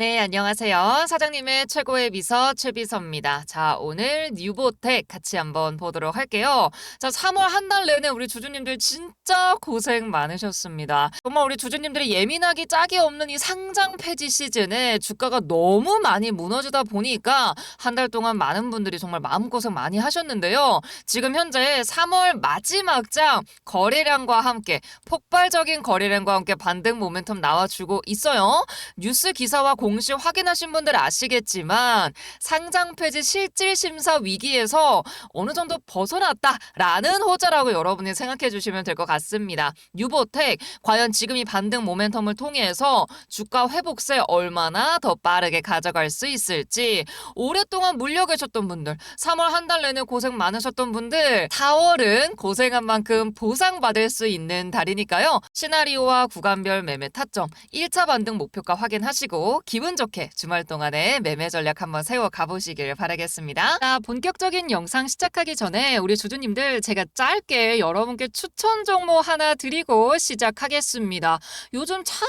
네, 안녕하세요. 사장님의 최고의 비서 최비서입니다. 자, 오늘 뉴보텍 같이 한번 보도록 할게요. 자, 3월 한 달 내내 우리 주주님들 진짜 고생 많으셨습니다. 정말 우리 주주님들이 예민하기 짝이 없는 이 상장 폐지 시즌에 주가가 너무 많이 무너지다 보니까 한 달 동안 많은 분들이 정말 마음고생 많이 하셨는데요. 지금 현재 3월 마지막 장 거래량과 함께 폭발적인 거래량과 함께 반등 모멘텀 나와주고 있어요. 뉴스 기사와 공시 확인하신 분들 아시겠지만 상장 폐지 실질 심사 위기에서 어느 정도 벗어났다라는 호재라고 여러분이 생각해 주시면 될 것 같습니다. 뉴보텍 과연 지금 이 반등 모멘텀을 통해서 주가 회복세 얼마나 더 빠르게 가져갈 수 있을지 오랫동안 물려 계셨던 분들 3월 한 달 내내 고생 많으셨던 분들 4월은 고생한 만큼 보상받을 수 있는 달이니까요. 시나리오와 구간별 매매 타점 1차 반등 목표가 확인하시고 기분 좋게 주말 동안에 매매 전략 한번 세워 가보시길 바라겠습니다. 자, 본격적인 영상 시작하기 전에 우리 주주님들 제가 짧게 여러분께 추천 종목 하나 드리고 시작하겠습니다. 요즘 참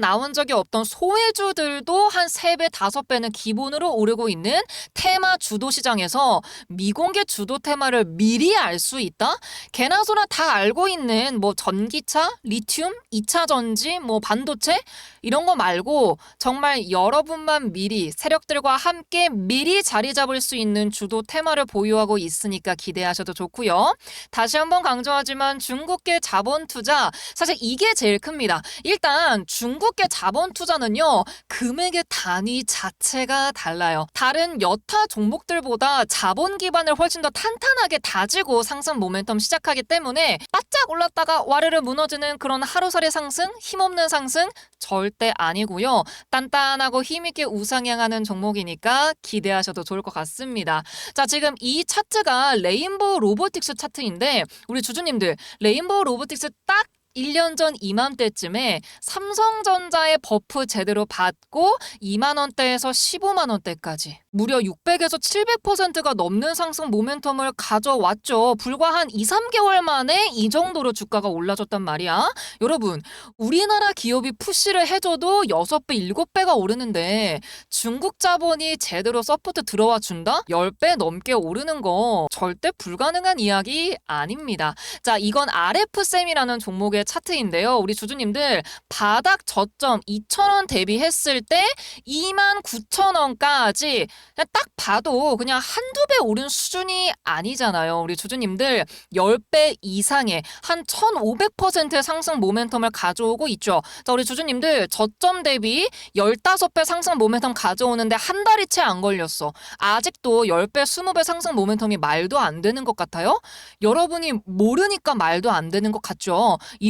나온 적이 없던 소외주들도 한 3배, 5배는 기본으로 오르고 있는 테마 주도 시장에서 미공개 주도 테마를 미리 알 수 있다? 개나 소나 다 알고 있는 뭐 전기차, 리튬, 2차 전지, 뭐 반도체 이런 거 말고 정말 여러분만 미리 세력들과 함께 미리 자리 잡을 수 있는 주도 테마를 보유하고 있으니까 기대하셔도 좋고요. 다시 한번 강조하지만 중국계 자본 투자 사실 이게 제일 큽니다. 일단 중국계 자본 투자는요. 금액의 단위 자체가 달라요. 다른 여타 종목들보다 자본 기반을 훨씬 더 탄탄하게 다지고 상승 모멘텀 시작하기 때문에 바짝 올랐다가 와르르 무너지는 그런 하루살이 상승, 힘없는 상승 절대 아니고요. 단단하고 힘있게 우상향하는 종목이니까 기대하셔도 좋을 것 같습니다. 자, 지금 이 차트가 레인보우 로보틱스 차트인데 우리 주주님들 레인보우 로보틱스 딱 1년 전 이맘때쯤에 삼성전자의 버프 제대로 받고 2만 원대에서 15만 원대까지 무려 600에서 700%가 넘는 상승 모멘텀을 가져왔죠. 불과 한 2, 3개월 만에 이 정도로 주가가 올라졌단 말이야. 여러분, 우리나라 기업이 푸시를 해줘도 6배, 7배가 오르는데 중국 자본이 제대로 서포트 들어와 준다? 10배 넘게 오르는 거 절대 불가능한 이야기 아닙니다. 자, 이건 RF쌤이라는 종목의 차트인데요. 우리 주주님들 바닥 저점 2,000원 대비했을 때 29,000원까지 그냥 딱 봐도 그냥 한두 배 오른 수준이 아니잖아요. 우리 주주님들 10배 이상의 한 1,500%의 상승 모멘텀을 가져오고 있죠. 자, 우리 주주님들 저점 대비 15배 상승 모멘텀 가져오는데 한 달이 채 안 걸렸어. 아직도 10배, 20배 상승 모멘텀이 말도 안 되는 것 같아요? 여러분이 모르니까 말도 안 되는 것 같죠? 이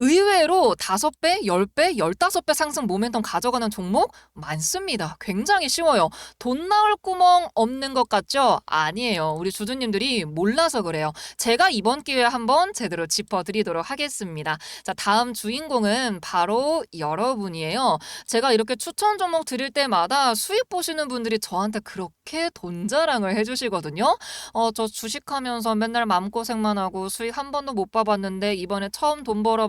의외로 5배, 10배, 15배 상승 모멘텀 가져가는 종목 많습니다. 굉장히 쉬워요. 돈 나올 구멍 없는 것 같죠? 아니에요. 우리 주주님들이 몰라서 그래요. 제가 이번 기회에 한번 제대로 짚어드리도록 하겠습니다. 자, 다음 주인공은 바로 여러분이에요. 제가 이렇게 추천 종목 드릴 때마다 수익 보시는 분들이 저한테 그렇게 돈 자랑을 해주시거든요. 어, 저 주식하면서 맨날 마음고생만 하고 수익 한 번도 못 봐봤는데 이번에 처음 돈 벌어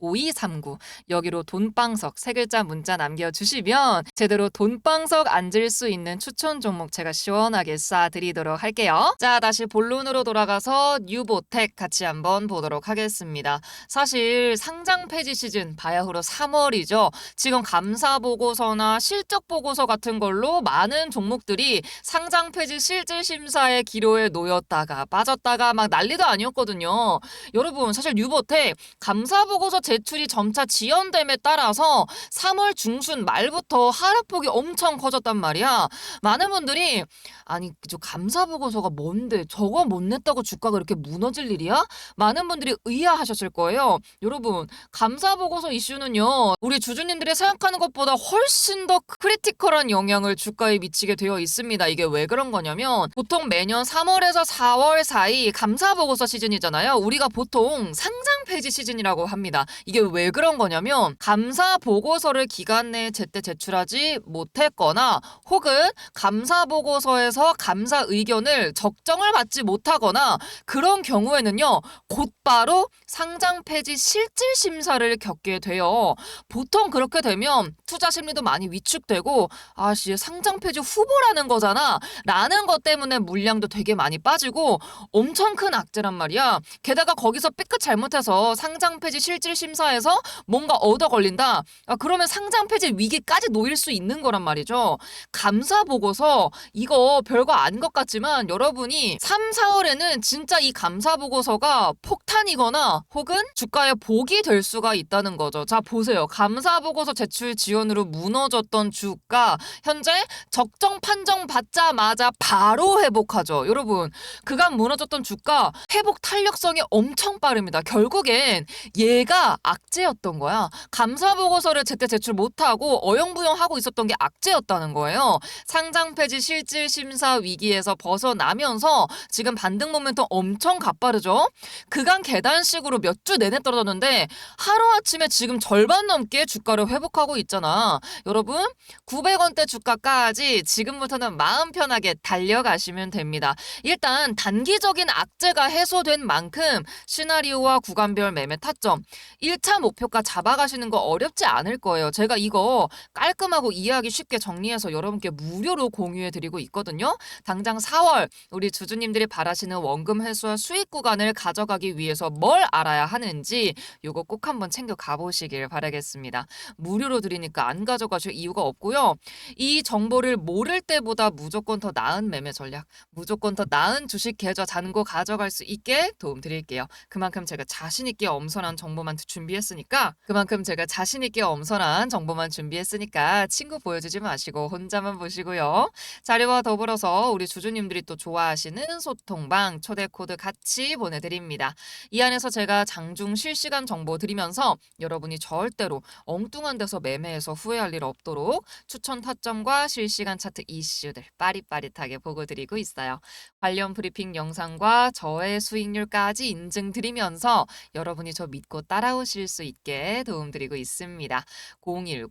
5239 여기로 돈방석 세 글자 문자 남겨주시면 제대로 돈방석 앉을 수 있는 추천 종목 제가 시원하게 쏴드리도록 할게요. 자 다시 본론으로 돌아가서 뉴보텍 같이 한번 보도록 하겠습니다. 사실 상장 폐지 시즌 바야흐로 3월이죠. 지금 감사 보고서나 실적 보고서 같은 걸로 많은 종목들이 상장 폐지 실질 심사의 기로에 놓였다가 빠졌다가 막 난리도 아니었거든요. 여러분 사실 뉴보텍 감사 보고서 제출이 점차 지연됨에 따라서 3월 중순 말부터 하락폭이 엄청 커졌단 말이야. 많은 분들이 아니 저 감사 보고서가 뭔데 저거 못 냈다고 주가가 이렇게 무너질 일이야? 많은 분들이 의아하셨을 거예요. 여러분 감사 보고서 이슈는요. 우리 주주님들이 생각하는 것보다 훨씬 더 크리티컬한 영향을 주가에 미치게 되어 있습니다. 이게 왜 그런 거냐면 보통 매년 3월에서 4월 사이 감사 보고서 시즌이잖아요. 우리가 보통 상장 폐지 시즌이라고 합니다. 이게 왜 그런 거냐면 감사 보고서를 기간 내에 제때 제출하지 못했거나 혹은 감사 보고서에서 감사 의견을 적정을 받지 못하거나 그런 경우에는요 곧바로 상장 폐지 실질 심사를 겪게 돼요. 보통 그렇게 되면 투자 심리도 많이 위축되고 아씨 상장 폐지 후보라는 거잖아 라는 것 때문에 물량도 되게 많이 빠지고 엄청 큰 악재란 말이야. 게다가 거기서 삐끗 잘못해서 상장 폐지 실질 심사 심사에서 뭔가 얻어 걸린다. 아, 그러면 상장 폐지 위기까지 놓일 수 있는 거란 말이죠. 감사 보고서 이거 별거 아닌 것 같지만 여러분이 3, 4월에는 진짜 이 감사 보고서가 폭탄이거나 혹은 주가에 복이 될 수가 있다는 거죠. 자, 보세요. 감사 보고서 제출 지연으로 무너졌던 주가 현재 적정 판정 받자마자 바로 회복하죠. 여러분, 그간 무너졌던 주가 회복 탄력성이 엄청 빠릅니다. 결국엔 얘가 악재였던 거야. 감사 보고서를 제때 제출 못하고 어영부영하고 있었던 게 악재였다는 거예요. 상장 폐지 실질 심사 위기에서 벗어나면서 지금 반등 모멘텀 엄청 가빠르죠. 그간 계단식으로 몇 주 내내 떨어졌는데 하루아침에 지금 절반 넘게 주가를 회복하고 있잖아. 여러분 900원대 주가까지 지금부터는 마음 편하게 달려가시면 됩니다. 일단 단기적인 악재가 해소된 만큼 시나리오와 구간별 매매 타점 1차 목표가 잡아가시는 거 어렵지 않을 거예요. 제가 이거 깔끔하고 이해하기 쉽게 정리해서 여러분께 무료로 공유해 드리고 있거든요. 당장 4월 우리 주주님들이 바라시는 원금 회수와 수익 구간을 가져가기 위해서 뭘 알아야 하는지 요거 꼭 한번 챙겨 가보시길 바라겠습니다. 무료로 드리니까 안 가져가실 이유가 없고요. 이 정보를 모를 때보다 무조건 더 나은 매매 전략, 무조건 더 나은 주식 계좌 잔고 가져갈 수 있게 도움 드릴게요. 그만큼 제가 자신 있게 엄선한 정보만 준비했으니까 그만큼 제가 자신 있게 엄선한 정보만 준비했으니까 친구 보여주지 마시고 혼자만 보시고요. 자료와 더불어서 우리 주주님들이 또 좋아하시는 소통방 초대 코드 같이 보내드립니다. 이 안에서 제가 장중 실시간 정보 드리면서 여러분이 절대로 엉뚱한 데서 매매해서 후회할 일 없도록 추천 타점과 실시간 차트 이슈들 빠릿빠릿하게 보고 드리고 있어요. 관련 브리핑 영상과 저의 수익률까지 인증드리면서 여러분이 저 믿고 따라오 실 수 있게 도움드리고 있습니다. 010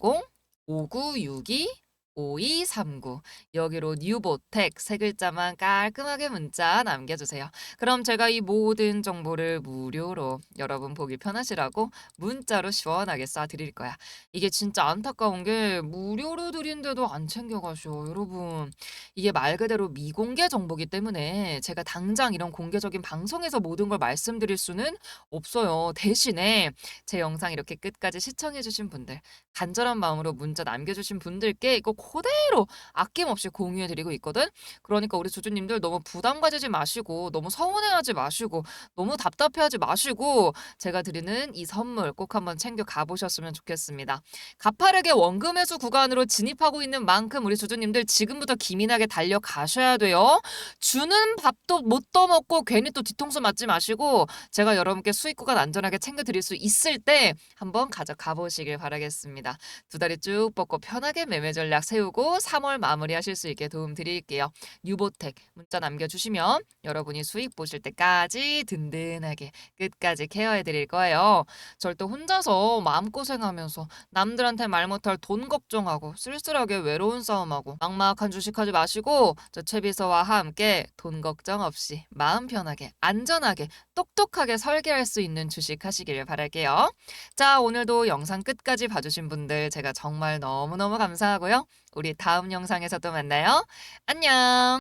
5962 5239 여기로 뉴보텍 세 글자만 깔끔하게 문자 남겨주세요. 그럼 제가 이 모든 정보를 무료로 여러분 보기 편하시라고 문자로 시원하게 쏴드릴 거야. 이게 진짜 안타까운 게 무료로 드린데도 안 챙겨가셔. 여러분 이게 말 그대로 미공개 정보기 때문에 제가 당장 이런 공개적인 방송에서 모든 걸 말씀드릴 수는 없어요. 대신에 제 영상 이렇게 끝까지 시청해주신 분들 간절한 마음으로 문자 남겨주신 분들께 이거 그대로 아낌없이 공유해드리고 있거든. 그러니까 우리 주주님들 너무 부담 가지지 마시고 너무 서운해하지 마시고 너무 답답해하지 마시고 제가 드리는 이 선물 꼭 한번 챙겨 가보셨으면 좋겠습니다. 가파르게 원금 회수 구간으로 진입하고 있는 만큼 우리 주주님들 지금부터 기민하게 달려가셔야 돼요. 주는 밥도 못 떠먹고 괜히 또 뒤통수 맞지 마시고 제가 여러분께 수익 구간 안전하게 챙겨드릴 수 있을 때 한번 가져가 보시길 바라겠습니다. 두 다리 쭉 뻗고 편하게 매매 전략 세우고 3월 마무리하실 수 있게 도움 드릴게요. 뉴보텍 문자 남겨주시면 여러분이 수익 보실 때까지 든든하게 끝까지 케어해 드릴 거예요. 절대 혼자서 마음고생하면서 남들한테 말 못할 돈 걱정하고 쓸쓸하게 외로운 싸움하고 막막한 주식하지 마시고 저 최비서와 함께 돈 걱정 없이 마음 편하게 안전하게 똑똑하게 설계할 수 있는 주식 하시길 바랄게요. 자, 오늘도 영상 끝까지 봐주신 분들 제가 정말 너무너무 감사하고요. 우리 다음 영상에서 또 만나요. 안녕!